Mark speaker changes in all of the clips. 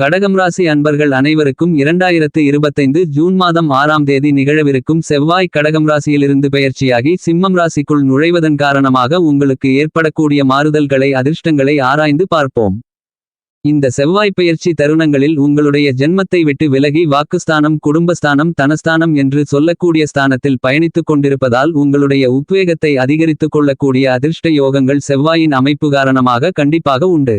Speaker 1: கடகம் ராசி அன்பர்கள் அனைவருக்கும் இரண்டாயிரத்து இருபத்தைந்து ஜூன் மாதம் ஆறாம் தேதி நிகழவிருக்கும் செவ்வாய் கடகம் ராசியிலிருந்து பெயர்ச்சியாகி சிம்மம் ராசிக்குள் நுழைவதன் காரணமாக உங்களுக்கு ஏற்படக்கூடிய மாறுதல்களை அதிர்ஷ்டங்களை ஆராய்ந்து பார்ப்போம். இந்த செவ்வாய் பெயர்ச்சி தருணங்களில் உங்களுடைய ஜென்மத்தை விட்டு விலகி வாக்குஸ்தானம் குடும்பஸ்தானம் தனஸ்தானம் என்று சொல்லக்கூடிய ஸ்தானத்தில் பயணித்துக் கொண்டிருப்பதால் உங்களுடைய உத்வேகத்தை அதிகரித்துக் கொள்ளக்கூடிய அதிர்ஷ்ட யோகங்கள் செவ்வாயின் அமைப்பு காரணமாக கண்டிப்பாக உண்டு.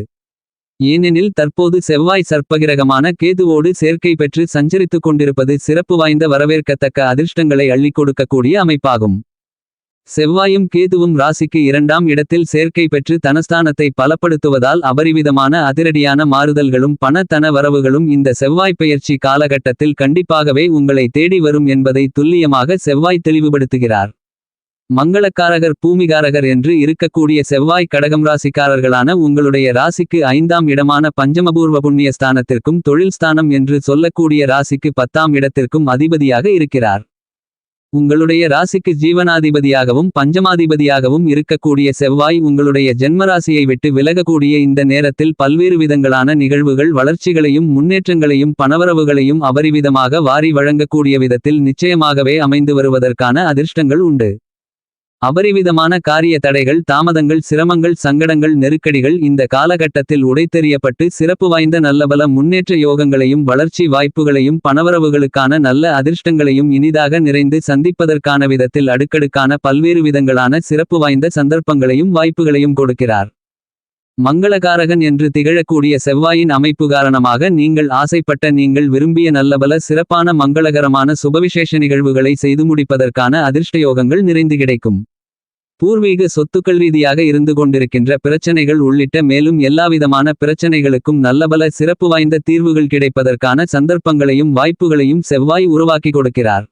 Speaker 1: ஏனெனில் தற்போது செவ்வாய் சர்ப்பகிரகமான கேதுவோடு சேர்க்கை பெற்று சஞ்சரித்துக் கொண்டிருப்பது சிறப்பு வாய்ந்த வரவேற்கத்தக்க அதிர்ஷ்டங்களை அள்ளிக் கொடுக்கக்கூடிய அமைப்பாகும். செவ்வாயும் கேதுவும் ராசிக்கு இரண்டாம் இடத்தில் சேர்க்கை பெற்று தனஸ்தானத்தை பலப்படுத்துவதால் அபரிவிதமான அதிரடியான மாறுதல்களும் பணத்தன வரவுகளும் இந்த செவ்வாய் பெயர்ச்சி காலகட்டத்தில் கண்டிப்பாகவே உங்களை தேடி வரும் என்பதை துல்லியமாக செவ்வாய் தெளிவுபடுத்துகிறார். மங்களக்காரகர் பூமிகாரகர் என்று இருக்கக்கூடிய செவ்வாய் கடகம் ராசிக்காரர்களான உங்களுடைய ராசிக்கு ஐந்தாம் இடமான பஞ்சமபூர்வ புண்ணிய ஸ்தானத்திற்கும் தொழில் ஸ்தானம் என்று சொல்லக்கூடிய ராசிக்கு பத்தாம் இடத்திற்கும் அதிபதியாக இருக்கிறார். உங்களுடைய ராசிக்கு ஜீவனாதிபதியாகவும் பஞ்சமாதிபதியாகவும் இருக்கக்கூடிய செவ்வாய் உங்களுடைய ஜென்மராசியை விட்டு விலகக்கூடிய இந்த நேரத்தில் பல்வேறு விதங்களான நிகழ்வுகள் வளர்ச்சிகளையும் முன்னேற்றங்களையும் பணவரவுகளையும் அபரிவிதமாக வாரி வழங்கக்கூடிய விதத்தில் நிச்சயமாகவே அமைந்து வருவதற்கான அதிர்ஷ்டங்கள் உண்டு. அபரிவிதமான காரிய தடைகள் தாமதங்கள் சிரமங்கள் சங்கடங்கள் நெருக்கடிகள் இந்த காலகட்டத்தில் உடைத்தெறியப்பட்டு சிறப்பு வாய்ந்த நல்லபல முன்னேற்ற யோகங்களையும் வளர்ச்சி வாய்ப்புகளையும் பணவரவுகளுக்கான நல்ல அதிர்ஷ்டங்களையும் இனிதாக நிறைந்து சந்திப்பதற்கான விதத்தில் அடுக்கடுக்கான பல்வேறு விதங்களான சிறப்பு வாய்ந்த சந்தர்ப்பங்களையும் வாய்ப்புகளையும் கொடுக்கிறார். மங்களகாரகன் என்று திகழக்கூடிய செவ்வாயின் அமைப்பு காரணமாக நீங்கள் ஆசைப்பட்ட நீங்கள் விரும்பிய நல்லபல சிறப்பான மங்களகரமான சுபவிசேஷ நிகழ்வுகளை செய்து முடிப்பதற்கான அதிர்ஷ்டயோகங்கள் நிறைந்து கிடைக்கும். பூர்வீக சொத்துக்கள் ரீதியாக இருந்து கொண்டிருக்கின்ற பிரச்சனைகள் உள்ளிட்ட மேலும் எல்லாவிதமான பிரச்சனைகளுக்கும் நல்லபல சிறப்பு வாய்ந்த தீர்வுகள் கிடைப்பதற்கான சந்தர்ப்பங்களையும் வாய்ப்புகளையும் செவ்வாய் உருவாக்கி கொடுக்கிறார்.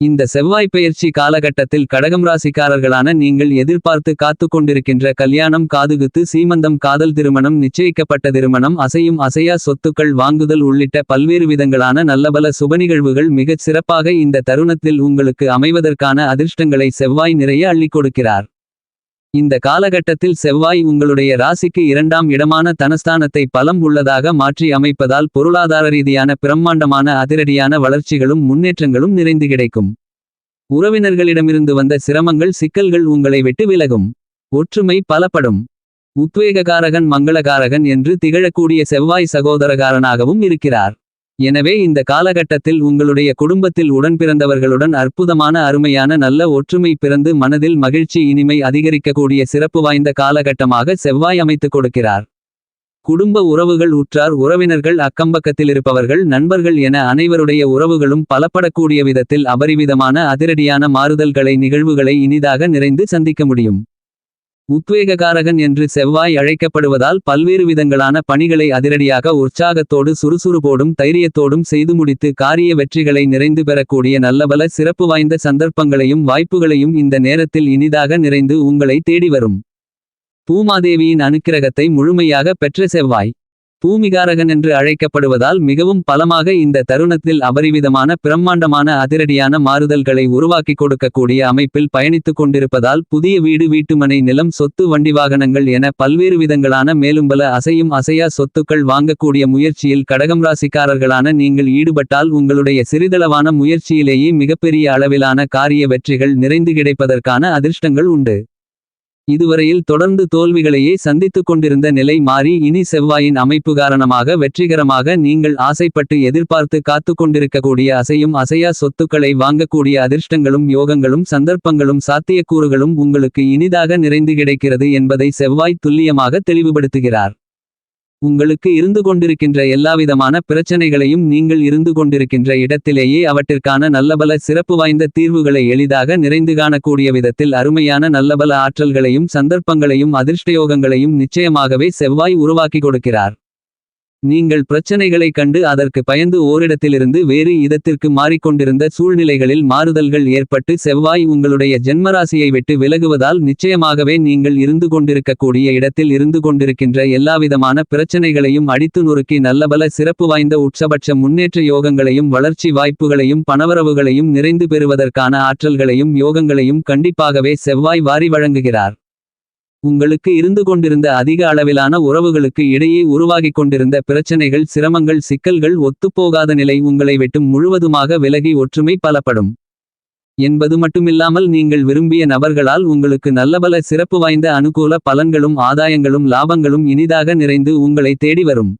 Speaker 1: இந்த செவ்வாய் பெயர்ச்சி காலகட்டத்தில் கடகம் ராசிக்காரர்களான நீங்கள் எதிர்பார்த்து காத்து கொண்டிருக்கின்ற கல்யாணம் காதுகுத்து சீமந்தம் காதல் திருமணம் நிச்சயிக்கப்பட்ட திருமணம் அசையும் அசையா சொத்துக்கள் வாங்குதல் உள்ளிட்ட பல்வேறு விதங்களான நல்லபல சுபநிகழ்வுகள் மிகச் சிறப்பாக இந்த தருணத்தில் உங்களுக்கு அமைவதற்கான அதிர்ஷ்டங்களை செவ்வாய் நிறைய அள்ளிக் கொடுக்கிறார். இந்த காலகட்டத்தில் செவ்வாய் உங்களுடைய ராசிக்கு இரண்டாம் இடமான தனஸ்தானத்தை பலம் உள்ளதாக மாற்றி அமைப்பதால் பொருளாதார ரீதியான பிரம்மாண்டமான அதிரடியான வளர்ச்சிகளும் முன்னேற்றங்களும் நிறைந்து கிடைக்கும். உறவினர்களிடமிருந்து வந்த சிரமங்கள் சிக்கல்கள் உங்களை விட்டு விலகும். ஒற்றுமை பலப்படும். உத்வேககாரகன் மங்களகாரகன் என்று திகழக்கூடிய செவ்வாய் சகோதரகாரனாகவும் இருக்கிறார். எனவே இந்த காலகட்டத்தில் உங்களுடைய குடும்பத்தில் உடன்பிறந்தவர்களுடன் அற்புதமான அருமையான நல்ல ஒற்றுமை பிறந்து மனதில் மகிழ்ச்சி இனிமை அதிகரிக்கக்கூடிய சிறப்பு வாய்ந்த காலகட்டமாக செவ்வாய் அமைத்துக் கொடுக்கிறார். குடும்ப உறவுகள் உற்றார் உறவினர்கள் அக்கம்பக்கத்திலிருப்பவர்கள் நண்பர்கள் என அனைவருடைய உறவுகளும் பலப்படக்கூடிய விதத்தில் அபரிவிதமான அதிரடியான மாறுதல்களை நிகழ்வுகளை இனிதாக நிறைந்து சந்திக்க முடியும். உத்வேககாரகன் என்று செவ்வாய் அழைக்கப்படுவதால் பல்வேறு விதங்களான பணிகளை அதிரடியாக உற்சாகத்தோடு சுறுசுறுப்போடும் தைரியத்தோடும் செய்து முடித்து காரிய வெற்றிகளை நிறைந்து பெறக்கூடிய நல்லபல சிறப்பு வாய்ந்த சந்தர்ப்பங்களையும் வாய்ப்புகளையும் இந்த நேரத்தில் இனிதாக நிறைந்து உங்களை தேடி வரும். பூமாதேவியின் அனுக்கிரகத்தை முழுமையாக பெற்ற செவ்வாய். பூமிகாரகன் என்று அழைக்கப்படுவதால் மிகவும் பலமாக இந்த தருணத்தில் அபரிவிதமான பிரம்மாண்டமான அதிரடியான மாறுதல்களை உருவாக்கி கொடுக்கக்கூடிய அமைப்பில் பயணித்துக் கொண்டிருப்பதால் புதிய வீடு வீட்டுமனை நிலம் சொத்து வண்டி வாகனங்கள் என பல்வேறு விதங்களான மேலும் பல அசையும் அசையா சொத்துக்கள் வாங்கக்கூடிய முயற்சியில் கடகம் ராசிக்காரர்களான நீங்கள் ஈடுபட்டால் உங்களுடைய சிறிதளவான முயற்சியிலேயே மிகப்பெரிய அளவிலான காரிய வெற்றிகள் நிறைந்து கிடைப்பதற்கான அதிர்ஷ்டங்கள் உண்டு. இதுவரையில் தொடர்ந்து தோல்விகளையே சந்தித்துக் கொண்டிருந்த நிலை மாறி இனி செவ்வாயின் அமைப்பு காரணமாக வெற்றிகரமாக நீங்கள் ஆசைப்பட்டு எதிர்பார்த்து காத்து கொண்டிருக்கக்கூடிய அசையும் அசையா சொத்துக்களை வாங்கக்கூடிய அதிர்ஷ்டங்களும் யோகங்களும் சந்தர்ப்பங்களும் சாத்தியக்கூறுகளும் உங்களுக்கு இனிதாக நிறைந்து கிடைக்கிறது என்பதை செவ்வாய் துல்லியமாக தெளிவுபடுத்துகிறார். உங்களுக்கு இருந்து கொண்டிருக்கின்ற எல்லாவிதமான பிரச்சனைகளையும் நீங்கள் இருந்து கொண்டிருக்கின்ற இடத்திலேயே அவற்றிற்கான நல்லபல சிறப்பு வாய்ந்த தீர்வுகளை எளிதாக நிறைந்து காணக்கூடிய விதத்தில் அருமையான நல்லபல ஆற்றல்களையும் சந்தர்ப்பங்களையும் அதிர்ஷ்டயோகங்களையும் நிச்சயமாகவே செவ்வாய் உருவாக்கி கொடுக்கிறார். நீங்கள் பிரச்சனைகளை கண்டு அதற்கு பயந்து ஓரிடத்திலிருந்து வேறு இடத்திற்கு மாறிக்கொண்டிருந்த சூழ்நிலைகளில் மாறுதல்கள் ஏற்பட்டு செவ்வாய் உங்களுடைய ஜென்மராசியை விட்டு விலகுவதால் நிச்சயமாகவே நீங்கள் இருந்து கொண்டிருக்கக்கூடிய இடத்தில் இருந்து கொண்டிருக்கின்ற எல்லாவிதமான பிரச்சனைகளையும் அடித்து நொறுக்கி நல்லபல சிறப்பு வாய்ந்த உட்சபட்ச முன்னேற்ற யோகங்களையும் வளர்ச்சி வாய்ப்புகளையும் பணவரவுகளையும் நிறைந்து பெறுவதற்கான ஆற்றல்களையும் யோகங்களையும் கண்டிப்பாகவே செவ்வாய் வாரி வழங்குகிறார். உங்களுக்கு இருந்து கொண்டிருந்த அதிக அளவிலான உறவுகளுக்கு இடையே உருவாகிக் கொண்டிருந்த பிரச்சனைகள் சிரமங்கள் சிக்கல்கள் ஒத்துப்போகாத நிலை உங்களை விட்டும் முழுவதுமாக விலகி ஒற்றுமை பலப்படும். என்பது மட்டுமில்லாமல் நீங்கள் விரும்பிய நபர்களால் உங்களுக்கு நல்லபல சிறப்பு வாய்ந்த அனுகூல பலன்களும் ஆதாயங்களும் லாபங்களும் இனிதாக நிறைந்து உங்களை தேடி வரும்.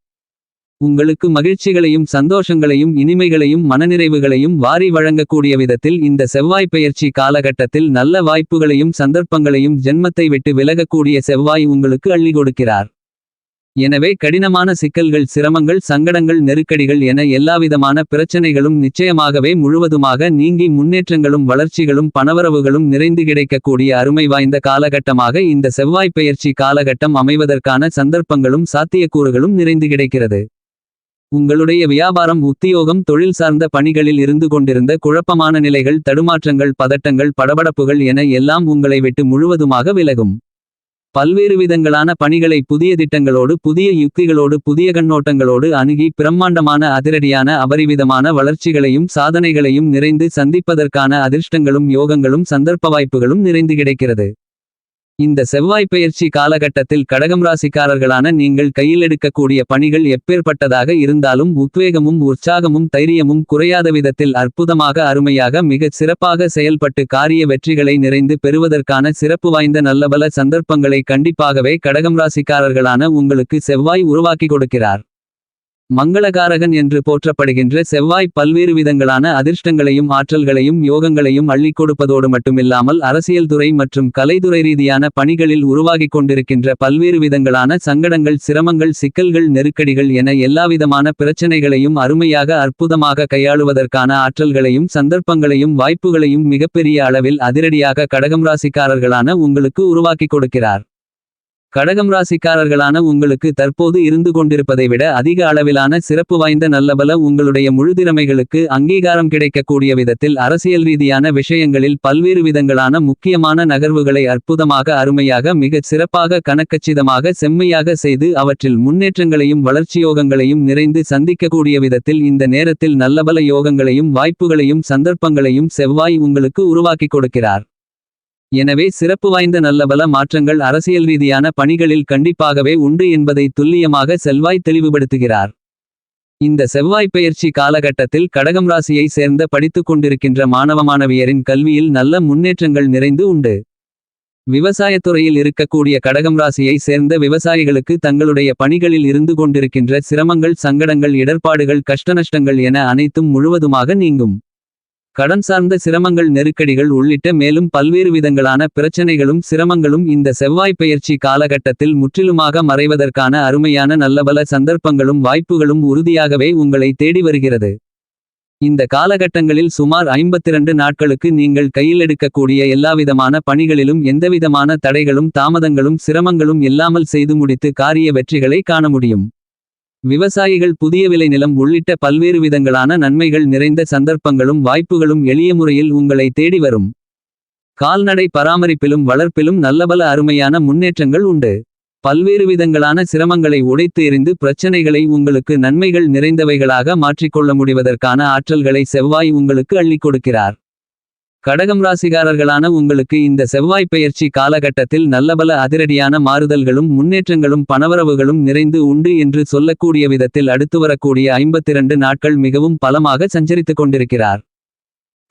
Speaker 1: உங்களுக்கு மகிழ்ச்சிகளையும் சந்தோஷங்களையும் இனிமைகளையும் மனநிறைவுகளையும் வாரி வழங்கக்கூடிய விதத்தில் இந்த செவ்வாய் பெயர்ச்சி காலகட்டத்தில் நல்ல வாய்ப்புகளையும் சந்தர்ப்பங்களையும் ஜென்மத்தை விட்டு விலகக்கூடிய செவ்வாய் உங்களுக்கு அள்ளி கொடுக்கிறார். எனவே கடினமான சிக்கல்கள் சிரமங்கள் சங்கடங்கள் நெருக்கடிகள் என எல்லாவிதமான பிரச்சனைகளும் நிச்சயமாகவே முழுவதுமாக நீங்கி முன்னேற்றங்களும் வளர்ச்சிகளும் பணவரவுகளும் நிறைந்து கிடைக்கக்கூடிய அருமை வாய்ந்த காலகட்டமாக இந்த செவ்வாய் பெயர்ச்சி காலகட்டம் அமைவதற்கான சந்தர்ப்பங்களும் சாத்தியக்கூறுகளும் நிறைந்து கிடைக்கிறது. உங்களுடைய வியாபாரம் உத்தியோகம் தொழில் சார்ந்த பணிகளில் இருந்து கொண்டிருந்த குழப்பமான நிலைகள் தடுமாற்றங்கள் பதட்டங்கள் படபடப்புகள் என எல்லாம் உங்களை விட்டு முழுவதுமாக விலகும். பல்வேறு விதங்களான பணிகளை புதிய திட்டங்களோடு புதிய யுக்திகளோடு புதிய கண்ணோட்டங்களோடு அணுகி பிரம்மாண்டமான அதிரடியான அபரிவிதமான வளர்ச்சிகளையும் சாதனைகளையும் நிறைந்து சந்திப்பதற்கான அதிர்ஷ்டங்களும் யோகங்களும் சந்தர்ப்ப வாய்ப்புகளும் நிறைந்து கிடைக்கிறது. இந்த செவ்வாய் பெயர்ச்சி காலகட்டத்தில் கடகம் ராசிக்காரர்களான நீங்கள் கையில் எடுக்கக்கூடிய பணிகள் எப்பேற்பட்டதாக இருந்தாலும் உத்வேகமும் உற்சாகமும் தைரியமும் குறையாத விதத்தில் அற்புதமாக அருமையாக மிகச் சிறப்பாக செயல்பட்டு காரிய வெற்றிகளை நிறைந்து பெறுவதற்கான சிறப்பு வாய்ந்த நல்லபல சந்தர்ப்பங்களை கண்டிப்பாகவே கடகம் ராசிக்காரர்களான உங்களுக்கு செவ்வாய் உருவாக்கி கொடுக்கிறார். மங்களகாரகன் என்று போற்றப்படுகின்ற செவ்வாய் பல்வேறு விதங்களான அதிர்ஷ்டங்களையும் ஆற்றல்களையும் யோகங்களையும் அள்ளிக் கொடுப்பதோடு மட்டுமில்லாமல் அரசியல் துறை மற்றும் கலைத்துறை ரீதியான பணிகளில் உருவாகிக் கொண்டிருக்கின்ற பல்வேறு விதங்களான சங்கடங்கள் சிரமங்கள் சிக்கல்கள் நெருக்கடிகள் என எல்லாவிதமான பிரச்சனைகளையும் அருமையாக அற்புதமாக கையாளுவதற்கான ஆற்றல்களையும் சந்தர்ப்பங்களையும் வாய்ப்புகளையும் மிகப்பெரிய அளவில் அதிரடியாக கடகம் ராசிக்காரர்களான உங்களுக்கு உருவாக்கிக் கொடுக்கிறார். கடகம் ராசிக்காரர்களான உங்களுக்கு தற்போது இருந்து கொண்டிருப்பதை விட அதிக அளவிலான சிறப்பு வாய்ந்த நல்லபல உங்களுடைய முழுதிறமைகளுக்கு அங்கீகாரம் கிடைக்கக்கூடிய விதத்தில் அரசியல் ரீதியான விஷயங்களில் பல்வேறு விதங்களான முக்கியமான நகர்வுகளை அற்புதமாக அருமையாக மிகச் சிறப்பாக கணக்கச்சிதமாக செம்மையாக செய்து அவற்றில் முன்னேற்றங்களையும் வளர்ச்சியோகங்களையும் நிறைந்து சந்திக்கக்கூடிய விதத்தில் இந்த நேரத்தில் நல்லபல யோகங்களையும் வாய்ப்புகளையும் சந்தர்ப்பங்களையும் செவ்வாய் உங்களுக்கு உருவாக்கிக் கொடுக்கிறார். எனவே சிறப்பு வாய்ந்த நல்லபல மாற்றங்கள் அரசியல் ரீதியான பணிகளில் கண்டிப்பாகவே உண்டு என்பதை துல்லியமாக செல்வாய் தெளிவுபடுத்துகிறார். இந்த செவ்வாய் பெயர்ச்சி காலகட்டத்தில் கடகம் ராசியை சேர்ந்த படித்துக் கொண்டிருக்கின்ற மாணவ மாணவியரின் கல்வியில் நல்ல முன்னேற்றங்கள் நிறைந்து உண்டு. விவசாயத்துறையில் இருக்கக்கூடிய கடகம் ராசியை சேர்ந்த விவசாயிகளுக்கு தங்களுடைய பணிகளில் இருந்து கொண்டிருக்கின்ற சிரமங்கள் சங்கடங்கள் இடர்பாடுகள் கஷ்டநஷ்டங்கள் என அனைத்தும் முழுவதுமாக நீங்கும். கடன் சார்ந்த சிரமங்கள் நெருக்கடிகள் உள்ளிட்ட மேலும் பல்வேறு விதங்களான பிரச்சனைகளும் சிரமங்களும் இந்த செவ்வாய் பெயர்ச்சி காலகட்டத்தில் முற்றிலுமாக மறைவதற்கான அருமையான நல்லபல சந்தர்ப்பங்களும் வாய்ப்புகளும் உறுதியாகவே உங்களை தேடி வருகிறது. இந்த காலகட்டங்களில் சுமார் 52 நாட்களுக்கு நீங்கள் கையில் எடுக்கக்கூடிய எல்லாவிதமான பணிகளிலும் எந்தவிதமான தடைகளும் தாமதங்களும் சிரமங்களும் இல்லாமல் செய்து முடித்து காரிய வெற்றிகளை காண முடியும். விவசாயிகள் புதிய விலை நிலம் உள்ளிட்ட பல்வேறு விதங்களான நன்மைகள் நிறைந்த சந்தர்ப்பங்களும் வாய்ப்புகளும் எளிய முறையில் உங்களை தேடி வரும். கால்நடை பராமரிப்பிலும் வளர்ப்பிலும் நல்லபல அருமையான முன்னேற்றங்கள் உண்டு. பல்வேறு விதங்களான சிரமங்களை உடைத்து எறிந்து பிரச்சனைகளை உங்களுக்கு நன்மைகள் நிறைந்தவைகளாக மாற்றிக்கொள்ள முடிவதற்கான ஆற்றல்களை செவ்வாய் உங்களுக்கு அள்ளிக் கொடுக்கிறார். கடகம் ராசிகாரர்களான உங்களுக்கு இந்த செவ்வாய் பெயர்ச்சி காலகட்டத்தில் நல்லபல அதிரடியான மாறுதல்களும் முன்னேற்றங்களும் பணவரவுகளும் நிறைந்து உண்டு என்று சொல்லக்கூடிய விதத்தில் அடுத்து வரக்கூடிய 52 நாட்கள் மிகவும் பலமாக சஞ்சரித்துக் கொண்டிருக்கிறார்.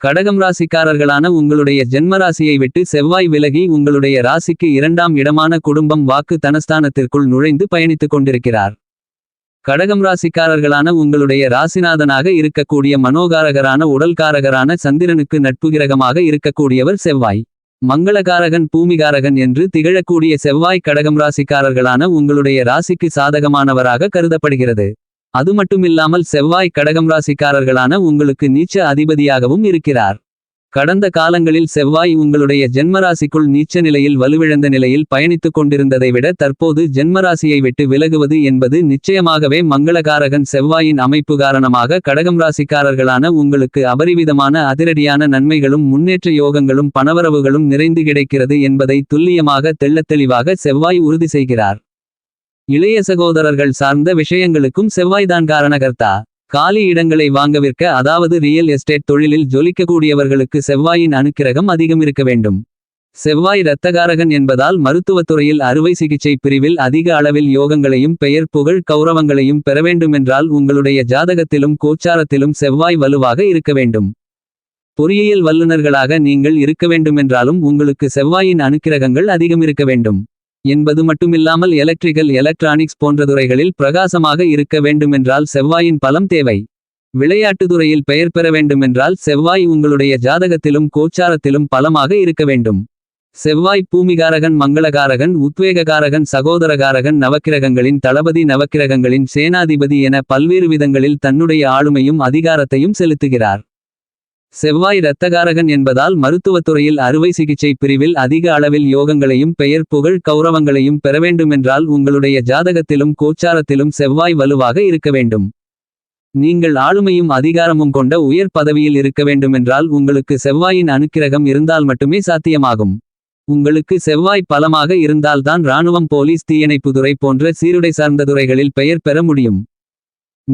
Speaker 1: கடகம் ராசிக்காரர்களான உங்களுடைய ஜென்ம ராசியை விட்டு செவ்வாய் விலகி உங்களுடைய ராசிக்கு இரண்டாம் இடமான குடும்பம் வாக்கு தனஸ்தானத்திற்குள் நுழைந்து பயணித்துக் கொண்டிருக்கிறார். கடகம் ராசிக்காரர்களான உங்களுடைய ராசிநாதனாக இருக்கக்கூடிய மனோகாரகரான உடல்காரகரான சந்திரனுக்கு நட்பு கிரகமாக இருக்கக்கூடியவர் செவ்வாய். மங்களகாரகன் பூமிகாரகன் என்று திகழக்கூடிய செவ்வாய் கடகம் ராசிக்காரர்களான உங்களுடைய ராசிக்கு சாதகமானவராக கருதப்படுகிறது. அது மட்டுமில்லாமல் செவ்வாய் கடகம் ராசிக்காரர்களான உங்களுக்கு நீச்ச அதிபதியாகவும் இருக்கிறார். கடந்த காலங்களில் செவ்வாய் உங்களுடைய ஜென்மராசிக்குள் நீச்ச நிலையில் வலுவிழந்த நிலையில் பயணித்துக் கொண்டிருந்ததை விட தற்போது ஜென்மராசியை விட்டு விலகுவது என்பது நிச்சயமாகவே மங்களகாரகன் செவ்வாயின் அமைப்பு காரணமாக கடகம் ராசிக்காரர்களான உங்களுக்கு அபரிவிதமான அதிரடியான நன்மைகளும் முன்னேற்ற யோகங்களும் பணவரவுகளும் நிறைந்து கிடைக்கிறது என்பதை துல்லியமாக தெள்ளத்தெளிவாக செவ்வாய் உறுதி செய்கிறார். இளைய சகோதரர்கள் சார்ந்த விஷயங்களுக்கும் செவ்வாய்தான் காரணகர்த்தா. காலி இடங்களை வாங்கவிற்க அதாவது ரியல் எஸ்டேட் தொழிலில் ஜொலிக்கக்கூடியவர்களுக்கு செவ்வாயின் அணுக்கிரகம் அதிகம் இருக்க வேண்டும். செவ்வாய் இரத்தகாரகன் என்பதால் மருத்துவத்துறையில் அறுவை சிகிச்சை பிரிவில் அதிக அளவில் யோகங்களையும் பெயர் புகழ் கௌரவங்களையும் பெற வேண்டுமென்றால் உங்களுடைய ஜாதகத்திலும் கோச்சாரத்திலும் செவ்வாய் வலுவாக இருக்க வேண்டும். பொறியியல் வல்லுநர்களாக நீங்கள் இருக்க வேண்டுமென்றாலும் உங்களுக்கு செவ்வாயின் அணுக்கிரகங்கள் அதிகம் இருக்க வேண்டும். என்பது மட்டுமில்லாமல் எலக்ட்ரிக்கல் எலக்ட்ரானிக்ஸ் போன்ற துறைகளில் பிரகாசமாக இருக்க வேண்டுமென்றால் செவ்வாயின் பலம் தேவை. விளையாட்டுத் துறையில் பெயர் பெற வேண்டுமென்றால் செவ்வாய் உங்களுடைய ஜாதகத்திலும் கோச்சாரத்திலும் பலமாக இருக்க வேண்டும். செவ்வாய் பூமிகாரகன் மங்களகாரகன் உத்வேககாரகன் சகோதரகாரகன் நவக்கிரகங்களின் தளபதி நவக்கிரகங்களின் சேனாதிபதி என பல்வேறு விதங்களில் தன்னுடைய ஆளுமையும் அதிகாரத்தையும் செலுத்துகிறார். செவ்வாய் இரத்தகாரகன் என்பதால் மருத்துவத்துறையில் அறுவை சிகிச்சை பிரிவில் அதிக அளவில் யோகங்களையும் பெயர் புகழ் கௌரவங்களையும் பெற வேண்டுமென்றால் உங்களுடைய ஜாதகத்திலும் கோச்சாரத்திலும் செவ்வாய் வலுவாக இருக்க வேண்டும். நீங்கள் ஆளுமையும் அதிகாரமும் கொண்ட உயர் பதவியில் இருக்க வேண்டுமென்றால் உங்களுக்கு செவ்வாயின் அனுக்கிரகம் இருந்தால் மட்டுமே சாத்தியமாகும். உங்களுக்கு செவ்வாய் பலமாக இருந்தால்தான் இராணுவம் போலீஸ் தீயணைப்புதுறை போன்ற சீருடை சார்ந்த துறைகளில் பெயர் பெற முடியும்.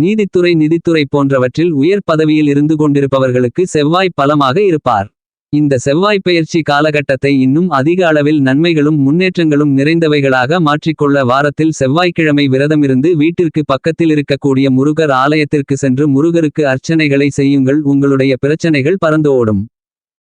Speaker 1: நீதித்துறை நிதித்துறை போன்றவற்றில் உயர் பதவியில் இருந்து கொண்டிருப்பவர்களுக்கு செவ்வாய் பலமாக இருப்பார். இந்த செவ்வாய் பெயர்ச்சி காலகட்டத்தை இன்னும் அதிக அளவில் நன்மைகளும் முன்னேற்றங்களும் நிறைந்தவைகளாக மாற்றிக்கொள்ள வாரத்தில் செவ்வாய்க்கிழமை விரதமிருந்து வீட்டிற்கு பக்கத்தில் இருக்கக்கூடிய முருகர் ஆலயத்திற்கு சென்று முருகருக்கு அர்ச்சனைகளை செய்யுங்கள். உங்களுடைய பிரச்சனைகள் பறந்து ஓடும்.